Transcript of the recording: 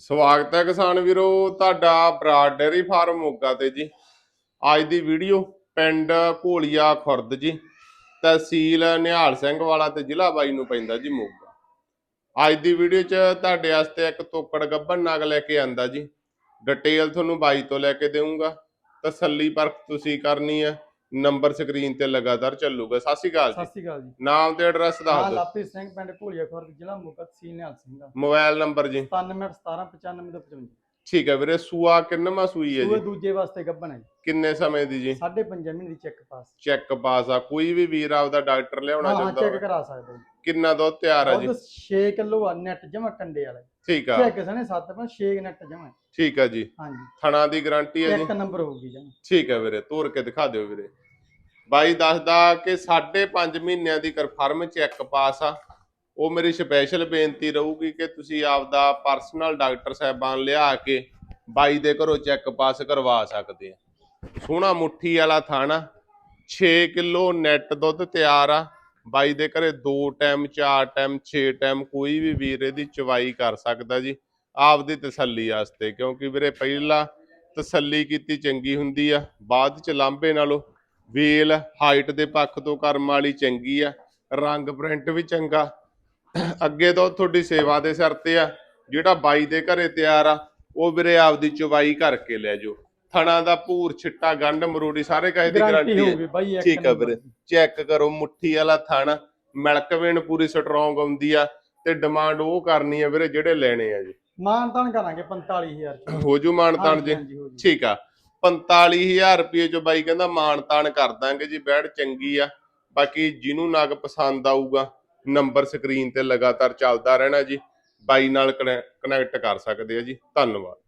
ਸਵਾਗਤ ਹੈ ਕਿਸਾਨ ਵੀਰੋ, ਤੁਹਾਡਾ ਬਰਾਡ ਡੇਅਰੀ ਫਾਰਮ ਮੋਗਾ ਤੇ ਜੀ। ਅੱਜ ਦੀ ਵੀਡੀਓ ਪਿੰਡ ਘੋਲੀਆ ਖੁਰਦ ਜੀ, ਤਹਿਸੀਲ ਨਿਹਾਲ ਸਿੰਘ ਵਾਲਾ ਤੇ ਜ਼ਿਲ੍ਹਾ ਬਾਈ ਨੂੰ ਪੈਂਦਾ ਜੀ ਮੋਗਾ। ਅੱਜ ਦੀ ਵੀਡੀਓ 'ਚ ਤੁਹਾਡੇ ਵਾਸਤੇ ਇੱਕ ਤੋਕੜ ਗੱਭਣ ਨਾਗ ਲੈ ਕੇ ਆਂਦਾ ਜੀ। ਡਿਟੇਲ ਤੁਹਾਨੂੰ ਬਾਈ ਤੋਂ ਲੈ ਕੇ ਦੇਵਾਂਗਾ ਤਸੱਲੀ ਪਰਖ ਤੁਸੀਂ ਕਰਨੀ ਹੈ। ਨੰਬਰ ਸਕਰੀਨ ਤੇ ਲਗਾਤਾਰ ਚੱਲੂਗਾ। ਸਤਿ ਸ਼੍ਰੀ ਅਕਾਲ ਸਤਿ ਜੀ ਸ਼੍ਰੀ ਅਕਾਲ ਜੀ। ਨਾਮ ਤੇ ਐਡਰੈਸ ਹਾਂ ਦੱਸ ਦਿਓ। ਲਾਪੀ ਸਿੰਘ ਪਿੰਡ ਘੋਲੀਆ ਖੁਰਦ ਜ਼ਿਲ੍ਹਾ ਮੋਗਾ ਤਹਿਸੀਲ ਨਿਹਾਲ ਸਿੰਘ ਦਾ। ਮੋਬਾਈਲ ਨੰਬਰ ਜੀ। 971795 ਠੀਕ ਹੈ ਵੀਰੇ ਸੂਆ ਕਿੰਨਵਾਂ ਸੂਈ ਹੈ ਸੂਏ ਜੀ? ਦੂਜੇ ਵਾਸਤੇ ਗੱਬਣ ਹੈ ਜੀ। ਕਿੰਨੇ ਸਮੇਂ ਦੀ ਜੀ? ਸਾਢੇ ਪੰਜ ਮਹੀਨੇ ਦੀ ਚੈੱਕ ਪਾਸ ਚੈੱਕ ਪਾਸ ਆ। ਕੋਈ ਵੀ ਵੀਰ ਆਪਦਾ ਡਾਕਟਰ ਲਿਆਉਣਾ ਹਾਂ ਚਾਹੁੰਦਾ ਚੈੱਕ ਹੋਵੇ। ਕਰਾ ਸਕਦੇ ਜੀ ਕਿੰਨਾ ਦੁੱਧ ਤਿਆਰ ਆ ਜੀ? ਦੁੱਧ 6 ਕਿਲੋ ਆ ਨੈਟ ਜਮਾ ਕੰਡੇ ਵਾਲਾ ਠੀਕ ਆ। ਚੈੱਕ ਸਨੇ 7 ਪਰ 6 ਨੈਟ ਜਮਾ ਠੀਕ ਆ ਜੀ। ਹਾਂਜੀ ਥਣਾ ਦੀ ਗਾਰੰਟੀ ਹੈ ਜੀ? ਇੱਕ ਨੰਬਰ ਹੋਊਗੀ ਜਮਾ। ਠੀਕ ਹੈ ਵੀਰੇ ਤੋਰ ਕੇ ਦਿਖਾ ਦਿਓ ਵੀਰੇ। ਬਾਈ ਦੱਸਦਾ ਕਿ 5.5 ਮਹੀਨਿਆਂ ਦੀ ਕਨਫਰਮ ਚੈੱਕ ਪਾਸ ਆ। ਉਹ ਮੇਰੀ ਸਪੈਸ਼ਲ ਬੇਨਤੀ ਰਹੂਗੀ ਕਿ ਤੁਸੀਂ ਆਪਦਾ ਪਰਸਨਲ ਡਾਕਟਰ ਸਾਹਿਬਾਨ ਲਿਆ ਕੇ ਬਾਈ ਦੇ ਘਰੋਂ ਚੈੱਕ ਪਾਸ ਕਰਵਾ ਸਕਦੇ ਆ। ਸੋਹਣਾ ਮੁੱਠੀ ਵਾਲਾ ਥਾਣਾ 6 ਕਿਲੋ ਨੈਟ ਦੁੱਧ ਤਿਆਰ ਆ। ਬਾਈ ਦੇ ਘਰੇ 2 ਟਾਈਮ 4 ਟਾਈਮ 6 ਟਾਈਮ ਕੋਈ ਵੀ ਵੀਰ ਇਹਦੀ ਚਵਾਈ ਕਰ ਸਕਦਾ ਜੀ, ਆਪਦੀ ਤਸੱਲੀ ਵਾਸਤੇ। ਕਿਉਂਕਿ ਵੀਰੇ ਪਹਿਲਾਂ ਤਸੱਲੀ ਕੀਤੀ ਚੰਗੀ ਹੁੰਦੀ ਆ, ਬਾਅਦ ਚ ਲਾਂਬੇ ਨਾਲੋਂ ਵੇਲ ਹਾਈਟ ਦੇ ਪੱਖ ਤੋਂ ਕਰਮ ਵਾਲੀ ਚੰਗੀ ਆ, ਰੰਗ ਪ੍ਰਿੰਟ ਵੀ ਚੰਗਾ ਅੱਗੇ ਤੋਂ ਤੁਹਾਡੀ ਸੇਵਾ ਦੇ ਸਿਰ ਤੇ ਆ ਜਿਹੜਾ ਬਾਈ ਦੇ ਘਰੇ ਤਿਆਰ ਆ ਉਹ ਵੀਰੇ ਆਪਦੀ ਚਵਾਈ ਕਰਕੇ ਲੈ ਜਾਓ। ਥਣਾ ਦਾ ਭੂਰ ਛਿੱਟਾ ਗੰਢ ਮਰੂੜੀ ਸਾਰੇ ਕਹੇ ਦੀ ਗਾਰੰਟੀ ਹੈ ਠੀਕ ਆ ਵੀਰੇ। ਚੈੱਕ ਕਰੋ ਮੁੱਠੀ ਵਾਲਾ ਥਣ ਮਿਲਕ ਵੇਣ ਪੂਰੀ ਸਟਰੋਂਗ ਆਉਂਦੀ ਆ ਤੇ ਡਿਮਾਂਡ ਉਹ ਕਰਨੀ ਆ ਵੀਰੇ ਜਿਹੜੇ ਲੈਣੇ ਆ ਜੀ। ਮਾਨ ਤਾਨ ਕਰਾਂਗੇ 45000 ਚ। ਹੋ ਜੂ ਮਾਨ ਤਾਨ ਜੀ। ਠੀਕ ਆ। 45000 ਰੁਪਏ ਚ ਬਾਈ ਕਹਿੰਦਾ ਮਾਨ ਤਾਨ ਕਰ ਦਾਂਗੇ ਜੀ ਬੈੜ ਚੰਗੀ ਆ। ਬਾਕੀ ਜਿਹਨੂੰ ਨਗ ਪਸੰਦ ਆਊਗਾ ਨੰਬਰ ਸਕਰੀਨ ਤੇ ਲਗਾਤਾਰ ਚੱਲਦਾ ਰਹਿਣਾ ਜੀ। ਬਾਈ ਨਾਲ ਕਨੈਕਟ ਕਰ ਸਕਦੇ ਆ ਜੀ। ਧੰਨਵਾਦ।